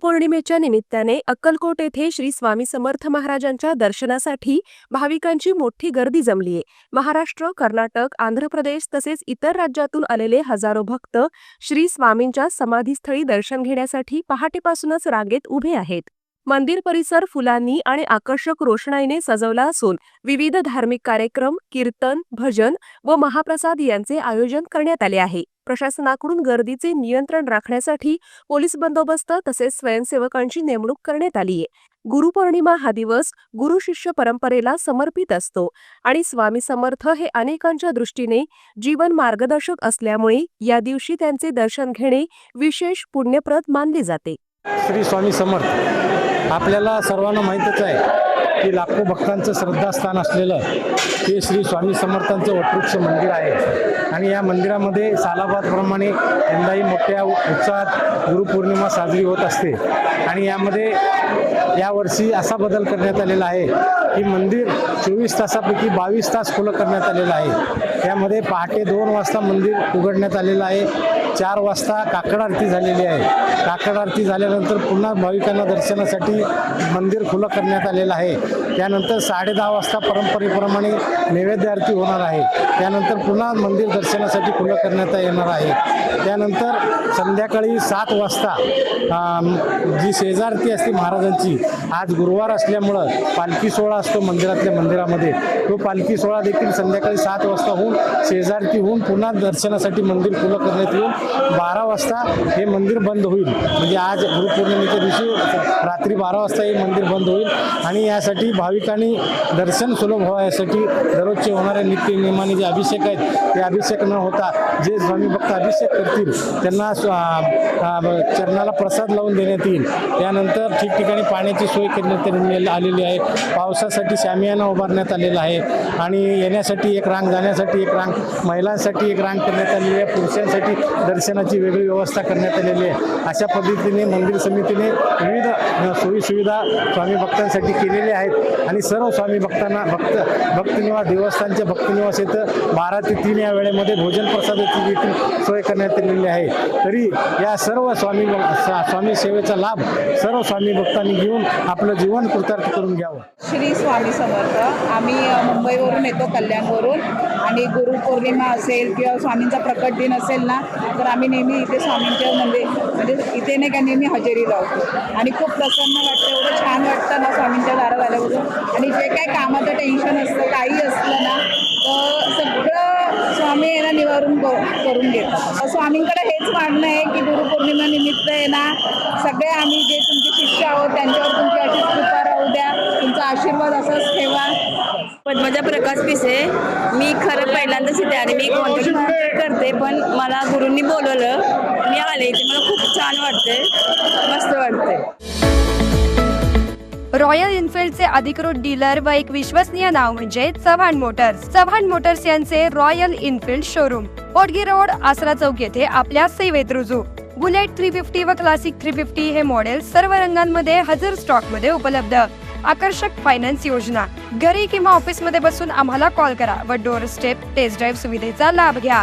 गुरुपौर्णिमेच्या निमित्ताने अक्कलकोट येथे श्री स्वामी समर्थ महाराजांच्या दर्शनासाठी भाविकांची मोठी गर्दी जमलीये. महाराष्ट्र कर्नाटक आंध्र प्रदेश तसेच इतर राज्यातून आलेले हजारो भक्त श्री स्वामींच्या समाधीस्थळी दर्शन घेण्यासाठी पहाटेपासूनच रांगेत उभे आहेत. मंदिर परिसर फुलांनी आणि आकर्षक रोषणाईने सजवला असून विविध धार्मिक कार्यक्रम कीर्तन भजन व महाप्रसाद यांचे आयोजन करण्यात आले आहे. प्रशासनाकडून गर्दीचे नियंत्रण राखण्यासाठी पोलीस बंदोबस्त तसेच स्वयंसेवकांची नेमणूक करण्यात आली आहे. गुरुपौर्णिमा हा दिवस गुरु शिष्य परंपरेला समर्पित असतो आणि स्वामी समर्थ हे अनेकांच्या दृष्टीने जीवन मार्गदर्शक असल्यामुळे या दिवशी त्यांचे दर्शन घेणे विशेष पुण्यप्रद मानले जाते. श्री स्वामी समर्थ आपल्याला सर्वांना माहीतच आहे की लाखो भक्तांचं श्रद्धास्थान असलेलं हे श्री स्वामी समर्थांचं वटवृक्ष मंदिर आहे. आणि या मंदिरामध्ये सालाबादप्रमाणे यंदाही मोठ्या उत्साहात गुरुपौर्णिमा साजरी होत असते. आणि यामध्ये यावर्षी असा बदल करण्यात आलेला आहे की मंदिर चोवीस तासापैकी बावीस तास खुलं करण्यात आलेलं आहे. यामध्ये पहाटे दोन वाजता मंदिर उघडण्यात आलेलं आहे. चार वाजता काकड आरती झालेली आहे. काकड आरती झाल्यानंतर पुन्हा भाविकांना दर्शनासाठी मंदिर खुलं करण्यात आलेलं आहे. त्यानंतर साडे दहा वाजता परंपरेप्रमाणे नैवेद्य आरती होणार आहे. त्यानंतर पुन्हा मंदिर दर्शनासाठी खुलं करण्यात येणार आहे. त्यानंतर संध्याकाळी सात वाजता जी शेजारती असते महाराजांची आज गुरुवार असल्यामुळं पालखी सोहळा असतो मंदिरातल्या मंदिरामध्ये. तो पालखी सोहळा देखील संध्याकाळी सात वाजता होऊन शेजारती होऊन पुन्हा दर्शनासाठी मंदिर खुलं करण्यात येऊन बारा वाजता हे मंदिर बंद होईल. म्हणजे आज गुरुपौर्णिमेच्या दिवशी रात्री बारा वाजता हे मंदिर बंद होईल. आणि यासाठी भाविकांनी दर्शन सुलभ व्हावं यासाठी दररोजचे होणाऱ्या नित्य नियमाने जे अभिषेक आहेत ते अभिषेक न होता जे स्वामी भक्त अभिषेक करतील त्यांना चरणाला प्रसाद लावून देण्यात येईल. त्यानंतर ठिकठिकाणी पाण्याची सोय करण्यात आलेली आहे. पावसासाठी शामियाना उभारण्यात आलेला आहे. आणि येण्यासाठी एक रांग जाण्यासाठी एक रांग महिलांसाठी एक रांग करण्यात आलेली आहे. पुरुषांसाठी दर्शनाची वेगळी व्यवस्था करण्यात आलेली आहे. अशा पद्धतीने मंदिर समितीने विविध सोयीसुविधा स्वामी भक्तांसाठी केलेल्या आहेत. आणि सर्व स्वामी भक्तांना भक्त भक्तनिवास देवस्थानच्या भक्तनिवास इथं बारा ते तीन या वेळेमध्ये भोजन प्रसादाची देखील सोय करण्यात आलेली आहे. तरी या सर्व स्वामी स्वामी सेवेचा लाभ सर्व स्वामी भक्तांनी घेऊन आपलं जीवन कृतार्थ करून घ्यावं. श्री स्वामी समर्थ आम्ही मुंबईवरून येतो कल्याणवरून. आणि गुरुपौर्णिमा असेल किंवा स्वामींचा प्रकट दिन असेल ना तर आम्ही नेहमी इथे स्वामींच्या ते म्हणजे इथे नाही का नेहमी हजेरी लावतो. आणि खूप प्रसन्न वाटतं एवढं छान वाटतं ना स्वामींच्या दारात आल्यापासून. आणि जे काही कामाचं टेन्शन असतं काही असलं ना तर सगळं स्वामी आहे ना निवारून करून घेतो स्वामींकडे हेच मागणं आहे की गुरुपौर्णिमा निमित्त आहे ना सगळे आम्ही जे तुमचे शिष्य आहोत त्यांच्यावर तुमची अशीच कृपा राहू द्या. तुमचा आशीर्वाद असाच ठेवा. पद्मजा प्रकाश पिसे मी खरं पहिल्यांदाच येते आणि मी कॉन्टॅक्ट करते पण मला गुरुंनी बोलवलं. मी आले इथे. मला खूप छान वाटते मस्त वाटते रॉयल इन्फिल्डचे अधिकृत डीलर व एक विश्वसनीय नाव म्हणजे चव्हाण मोटर्स. चव्हाण मोटर्स यांचे रॉयल इनफिल्ड शोरूम. पोटगी रोड आसरा चौक येथे आपल्या सेवेत रुजू. बुलेट थ्री फिफ्टी व क्लासिक थ्री फिफ्टी हे मॉडेल सर्व रंगांमध्ये हजर स्टॉकमध्ये उपलब्ध. आकर्षक फायनान्स योजना. घरी किंवा ऑफिसमध्ये बसून आम्हाला कॉल करा व डोर स्टेप टेस्ट ड्राईव्ह सुविधेचा लाभ घ्या.